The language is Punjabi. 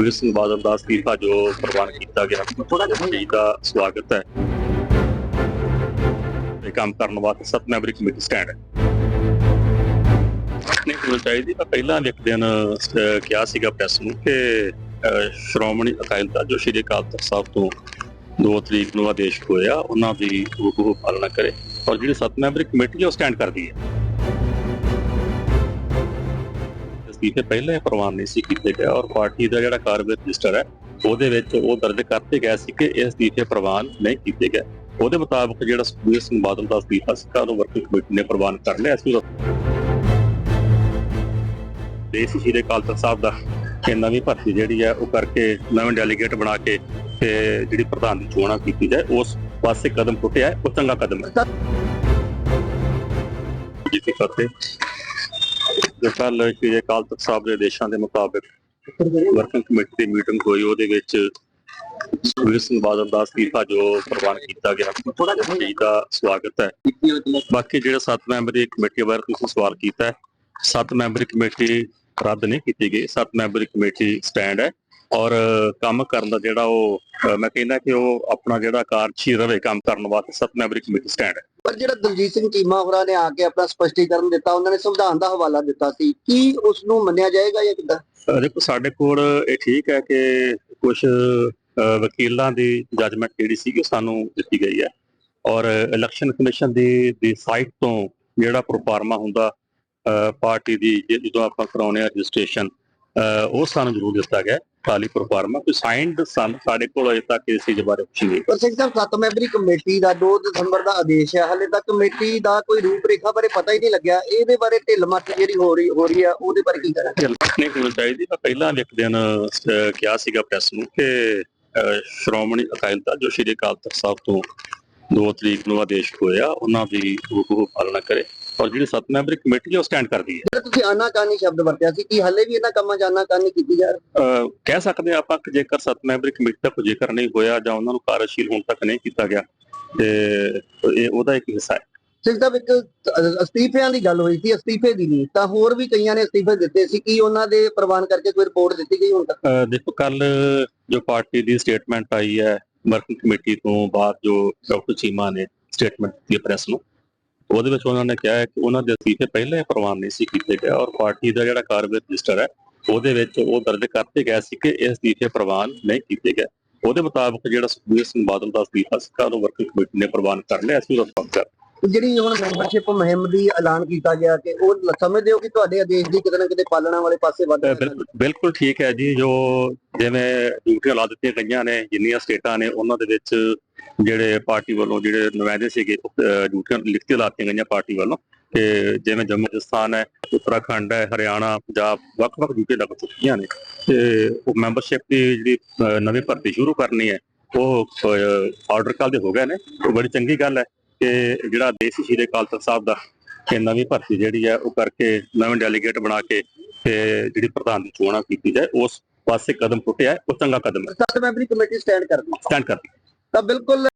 ਸੁਖਬੀਰ ਸਿੰਘ ਬਾਦਲ ਦਾ ਅਸਤੀਫਾ ਜੋ ਪ੍ਰਵਾਨ ਕੀਤਾ ਗਿਆ। ਥੋੜਾ ਜਿਹਾ ਦਾ ਸਵਾਗਤ ਹੈ। ਇਹ ਕੰਮ ਕਰਨ ਵਾਸਤੇ ਸੱਤ ਮੈਂਬਰੀ ਕਮੇਟੀ ਸਟੈਂਡ ਹੈ। ਨਹੀਂ, ਹੋਣੀ ਚਾਹੀਦੀ ਮੈਂ ਪਹਿਲਾਂ ਇੱਕ ਦਿਨ ਕਿਹਾ ਸੀਗਾ ਪ੍ਰੈਸ ਨੂੰ ਕਿ ਸ਼੍ਰੋਮਣੀ ਅਕਾਲੀ ਦਲ ਜੋ ਸ਼੍ਰੀ ਅਕਾਲ ਤਖਤ ਸਾਹਿਬ ਤੋਂ 2 ਤਰੀਕ ਨੂੰ ਆਦੇਸ਼ ਹੋਇਆ, ਉਹਨਾਂ ਦੀ ਉਹ ਪਾਲਣਾ ਕਰੇ। ਔਰ ਜਿਹੜੀ ਸੱਤ ਮੈਂਬਰੀ ਕਮੇਟੀ ਹੈ, ਉਹ ਸਟੈਂਡ ਕਰਦੀ ਹੈ। ਅਸਤੀਫੇ ਪਹਿਲਾਂ ਹੀ ਪ੍ਰਵਾਨ ਨਹੀਂ ਸੀ ਕੀਤੇ ਗਏ ਔਰ ਪਾਰਟੀ ਦਾ ਜਿਹੜਾ ਕਾਰਵਾਈ ਰਜਿਸਟਰ ਹੈ, ਉਹਦੇ ਵਿੱਚ ਉਹ ਦਰਜ ਕਰਤੇ ਗਏ ਸੀ ਕਿ ਇਹ ਅਸਤੀਫੇ ਪ੍ਰਵਾਨ ਨਹੀਂ ਕੀਤੇ ਗਏ। ਉਹਦੇ ਮੁਤਾਬਕ ਜਿਹੜਾ ਸੁਖਬੀਰ ਸਿੰਘ ਬਾਦਲ ਦਾ ਅਸਤੀਫਾ ਸੀ ਉਹਨੂੰ ਵਰਕਿੰਗ ਕਮੇਟੀ ਨੇ ਪ੍ਰਵਾਨ ਕਰ ਲਿਆ ਸੀ। ਦੇਸ਼ ਸ਼੍ਰੀ ਅਕਾਲ ਸਾਹਿਬ ਦਾ ਕਿ ਨਵੀਂ ਭਰਤੀ ਜਿਹੜੀ ਹੈ, ਉਹ ਕਰਕੇ ਨਵੇਂ ਡੈਲੀਗੇਟ ਬਣਾ ਕੇ ਤੇ ਜਿਹੜੀ ਪ੍ਰਧਾਨ ਦੀ ਚੋਣਾਂ ਕੀਤੀ ਜਾਏ, ਉਸ ਪਾਸੇ ਕਦਮ ਪੁੱਟਿਆ, ਉਹ ਚੰਗਾ ਕਦਮ ਹੈ। ਜੀ ਫਤਿਹ ਜੋ ਕੱਲ ਸ਼੍ਰੀ ਅਕਾਲ ਤਖਤ ਸਾਹਿਬ ਦੇ ਆਦੇਸ਼ਾਂ ਦੇ ਮੁਤਾਬਕ ਵਰਕਿੰਗ ਕਮੇਟੀ ਦੀ ਮੀਟਿੰਗ ਹੋਈ, ਉਹਦੇ ਵਿੱਚ ਸੁਖਬੀਰ ਸਿੰਘ ਬਾਦਲ ਦਾ ਅਸਤੀਫਾ ਜੋ ਪ੍ਰਵਾਨ ਕੀਤਾ ਗਿਆ ਥੋੜਾ ਜਿਹਾ ਜੀ ਦਾ ਸਵਾਗਤ ਹੈ। ਬਾਕੀ ਜਿਹੜਾ ਸੱਤ ਮੈਂਬਰੀ ਕਮੇਟੀ ਬਾਰੇ ਤੁਸੀਂ ਸਵਾਲ ਕੀਤਾ ਹੈ, ਸੱਤ ਮੈਂਬਰੀ ਕਮੇਟੀ ਰੱਦ ਨਹੀਂ ਕੀਤੀ ਗਈ, ਸੱਤ ਮੈਂਬਰੀ ਕਮੇਟੀ ਸਟੈਂਡ ਹੈ। ਔਰ ਕੰਮ ਕਰਨ ਦਾ ਜਿਹੜਾ ਉਹ ਮੈਂ ਕਹਿੰਦਾ ਕਿ ਉਹ ਆਪਣਾ ਜਿਹੜਾ ਕਾਰਜਸ਼ੀਲ ਰਵੇ ਕੰਮ ਕਰਨ ਵਾਸਤੇ ਸੱਤ ਮੈਂਬਰੀ ਕਮੇਟੀ ਸਟੈਂਡ ਹੈ। ਪਰ ਜਿਹੜਾ ਦਲਜੀਤ ਸਿੰਘ ਚੀਮਾ ਹੋਰਾਂ ਨੇ ਆ ਕੇ ਆਪਣਾ ਸਪਸ਼ਟੀਕਰਨ ਦਿੱਤਾ ਉਹਨਾਂ ਨੇ ਸੰਵਿਧਾਨ ਦਾ ਹਵਾਲਾ ਦਿੱਤਾ ਸੀ ਕੀ ਉਸ ਨੂੰ ਮੰਨਿਆ ਜਾਏਗਾ ਜਾਂ ਕਿੱਦਾਂ? ਦੇਖੋ ਸਾਡੇ ਕੋਲ ਇਹ ਠੀਕ ਹੈ ਕਿ ਕੁਝ ਵਕੀਲਾਂ ਦੀ ਜੱਜਮੈਂਟ ਜਿਹੜੀ ਸੀ ਕਿ ਸਾਨੂੰ ਦਿੱਤੀ ਗਈ ਹੈ। ਔਰ ਇਲੈਕਸ਼ਨ ਕਮਿਸ਼ਨ ਦੀ ਦੀ ਸਾਈਟ ਤੋਂ ਜਿਹੜਾ ਪ੍ਰੋਫਾਰਮਾ ਹੁੰਦਾ ਪਾਰਟੀ ਦੀ ਜਦੋਂ ਆਪਾਂ ਕਰਾਉਨੇ ਆ ਰਜਿਸਟ੍ਰੇਸ਼ਨ ਉਹ ਸਾਨੂੰ ਜ਼ਰੂਰ ਦਿੱਤਾ ਗਿਆ ਹੈ, ਖਾਲੀ ਪ੍ਰੋਫਾਰਮਾ ਕੋਈ ਸਾਈਨਡ ਸਾਡੇ ਕੋਲ ਅਜੇ ਤੱਕ ਇਸ ਚੀਜ਼ ਬਾਰੇ ਕੁਝ ਨਹੀਂ ਪਰ ਸਿੰਘ ਸਾਹਿਬ ਸੱਤ ਮੈਂਬਰੀ ਕਮੇਟੀ ਦਾ 2 ਦਸੰਬਰ ਦਾ ਆਦੇਸ਼ ਹੈ। ਹਾਲੇ ਤੱਕ ਕਮੇਟੀ ਦਾ ਕੋਈ ਰੂਪਰੇਖਾ ਬਾਰੇ ਪਤਾ ਹੀ ਨਹੀਂ ਲੱਗਿਆ। ਇਹਦੇ ਬਾਰੇ ਢਿੱਲ ਮੱਠ ਜਿਹੜੀ ਹੋ ਰਹੀ ਹੋ ਰਹੀ ਆ ਉਹਦੇ ਬਾਰੇ ਕੀ ਕਰਾਂ ਨਹੀਂ ਹੋਣੀ ਚਾਹੀਦੀ। ਮੈਂ ਪਹਿਲਾਂ ਇੱਕ ਦਿਨ ਕਿਹਾ ਸੀਗਾ ਪ੍ਰੈਸ ਨੂੰ ਕਿ ਸ਼੍ਰੋਮਣੀ ਅਕਾਲੀ ਦਲ ਜੋ ਸ਼੍ਰੀ ਅਕਾਲ ਤਖਤ ਸਾਹਿਬ ਤੋਂ 2 ਤਰੀਕ ਨੂੰ ਆਦੇਸ਼ ਹੋਇਆ ਉਹਨਾਂ ਦੀ ਉਹ ਪਾਲਣਾ ਕਰੇ। ਔਰ ਜਿਹੜੀ ਸੱਤ ਮੈਂਬਰੀ ਕਮੇਟੀ ਹੈ ਉਹ ਸਟੈਂਡ ਕਰਦੀ ਹੈ। ਜਿਹੜਾ ਤੁਸੀਂ ਆਨਾਕਾਨੀ ਸ਼ਬਦ ਵਰਤਿਆ ਸੀ ਕੀ ਹਾਲੇ ਵੀ ਇਹਨਾਂ ਕੰਮਾਂ 'ਚ ਆਨਾਕਾਨੀ ਕੀਤੀ ਜਾ ਰਹੀ? ਕਹਿ ਸਕਦੇ ਆਪਾਂ ਕਿ ਜੇਕਰ ਸੱਤ ਮੈਂਬਰੀ ਕਮੇਟੀ ਦਾ ਕੋਈ ਜ਼ਿਕਰ ਨਹੀਂ ਹੋਇਆ ਜਾਂ ਉਹਨਾਂ ਨੂੰ ਕਾਰਜਸ਼ੀਲ ਹੁਣ ਤੱਕ ਨਹੀਂ ਕੀਤਾ ਗਿਆ ਤੇ ਇਹ ਉਹਦਾ ਇੱਕ ਹਿੱਸਾ ਹੈ। ਸਾਹਿਬ ਇੱਕ ਅ- ਅਸਤੀਫਿਆਂ ਦੀ ਗੱਲ ਹੋਈ ਸੀ ਅਸਤੀਫੇ ਦੀ ਨਹੀਂ ਤਾਂ ਹੋਰ ਵੀ ਕਈਆਂ ਨੇ ਅਸਤੀਫੇ ਦਿੱਤੇ ਸੀ ਕੀ ਉਹਨਾਂ ਦੇ ਪ੍ਰਵਾਨ ਕਰਕੇ ਕੋਈ ਰਿਪੋਰਟ ਦਿੱਤੀ ਗਈ ਹੁਣ ਤੱਕ? ਦੇਖੋ ਕੱਲ ਜੋ ਪਾਰਟੀ ਦੀ ਸਟੇਟਮੈਂਟ ਆਈ ਹੈ ਵਰਕਿੰਗ ਕਮੇਟੀ ਤੋਂ ਬਾਅਦ ਜੋ ਡਾਕਟਰ ਚੀਮਾ ਨੇ ਸਟੇਟਮੈਂਟ ਦਿੱਤੀ ਪ੍ਰੈਸ ਨੂੰ ਉਹਦੇ ਵਿੱਚ ਉਹਨਾਂ ਨੇ ਕਿਹਾ ਹੈ ਕਿ ਉਹਨਾਂ ਦੇ ਅਸਤੀਫੇ ਪਹਿਲਾਂ ਹੀ ਪ੍ਰਵਾਨ ਨਹੀਂ ਸੀ ਕੀਤੇ ਗਏ ਔਰ ਪਾਰਟੀ ਦਾ ਜਿਹੜਾ ਕਾਰਵਾਈ ਰਜਿਸਟਰ ਹੈ, ਉਹਦੇ ਵਿੱਚ ਉਹ ਦਰਜ ਕਰਤੇ ਗਿਆ ਸੀ ਕਿ ਇਹ ਅਸਤੀਫੇ ਪ੍ਰਵਾਨ ਨਹੀਂ ਕੀਤੇ ਗਏ। ਉਹਦੇ ਮੁਤਾਬਕ ਜਿਹੜਾ ਸੁਖਬੀਰ ਸਿੰਘ ਬਾਦਲ ਦਾ ਅਸਤੀਫਾ ਸੀ ਉਹ ਵਰਕਿੰਗ ਕਮੇਟੀ ਨੇ ਪ੍ਰਵਾਨ ਕਰ ਲਿਆ ਸੀ ਉਹਦਾ ਸਵਾਗਤ ਜਿਹੜੀ ਹੁਣ ਮੈਂਬਰਸ਼ਿਪ ਮੁਹਿੰਮ ਦੀ ਐਲਾਨ ਕੀਤਾ ਗਿਆ ਕਿ ਉਹ ਸਮਝਦੇ ਹੋ ਕਿ ਤੁਹਾਡੇ ਆਦੇਸ਼ ਦੀ ਕਿਤੇ ਨਾ ਕਿਤੇ ਪਾਲਣਾ ਵਾਲੇ ਪਾਸੇ ਵੱਧ? ਬਿਲਕੁਲ ਠੀਕ ਹੈ ਜੀ ਜੋ ਜਿਵੇਂ ਡਿਊਟੀਆਂ ਲਾ ਦਿੱਤੀਆਂ ਗਈਆਂ ਨੇ ਜਿੰਨੀਆਂ ਸਟੇਟਾਂ ਨੇ ਉਹਨਾਂ ਦੇ ਵਿੱਚ ਜਿਹੜੇ ਪਾਰਟੀ ਵੱਲੋਂ ਜਿਹੜੇ ਨੁਮਾਇੰਦੇ ਸੀਗੇ ਡਿਊਟੀਆਂ ਲਿਖਤੀ ਲਾਤੀਆਂ ਗਈਆਂ ਪਾਰਟੀ ਵੱਲੋਂ ਕਿ ਜਿਵੇਂ ਜੰਮੂ ਰਾਜਸਥਾਨ ਹੈ ਉੱਤਰਾਖੰਡ ਹੈ ਹਰਿਆਣਾ ਪੰਜਾਬ ਵੱਖ-ਵੱਖ ਡਿਊਟੀ ਲੱਗ ਚੁੱਕੀਆਂ ਨੇ ਤੇ ਉਹ ਮੈਂਬਰਸ਼ਿਪ ਦੀ ਜਿਹੜੀ ਨਵੀਂ ਭਰਤੀ ਸ਼ੁਰੂ ਕਰਨੀ ਹੈ ਉਹ ਆਰਡਰ ਕੱਲ ਦੇ ਹੋ ਗਏ ਨੇ ਉਹ ਬੜੀ ਚੰਗੀ ਗੱਲ ਹੈ ਕਿ ਜਿਹੜਾ ਦੇਸੀ ਸ਼੍ਰੀ ਅਕਾਲ ਤਖਤ ਸਾਹਿਬ ਦਾ ਕਿ ਨਵੀਂ ਭਰਤੀ ਜਿਹੜੀ ਹੈ ਉਹ ਕਰਕੇ ਨਵੇਂ ਡੈਲੀਗੇਟ ਬਣਾ ਕੇ ਤੇ ਜਿਹੜੀ ਪ੍ਰਧਾਨ ਦੀ ਚੋਣਾਂ ਕੀਤੀ ਜਾਏ ਉਸ ਪਾਸੇ ਕਦਮ ਪੁੱਟਿਆ ਉਹ ਚੰਗਾ ਕਦਮ ਹੈ। ਸੱਤ ਮੈਂਬਰੀ ਕਮੇਟੀ ਸਟੈਂਡ ਕਰਦੀ ਸਟੈਂਡ ਕਰਦੀ ਤਾਂ ਬਿਲਕੁਲ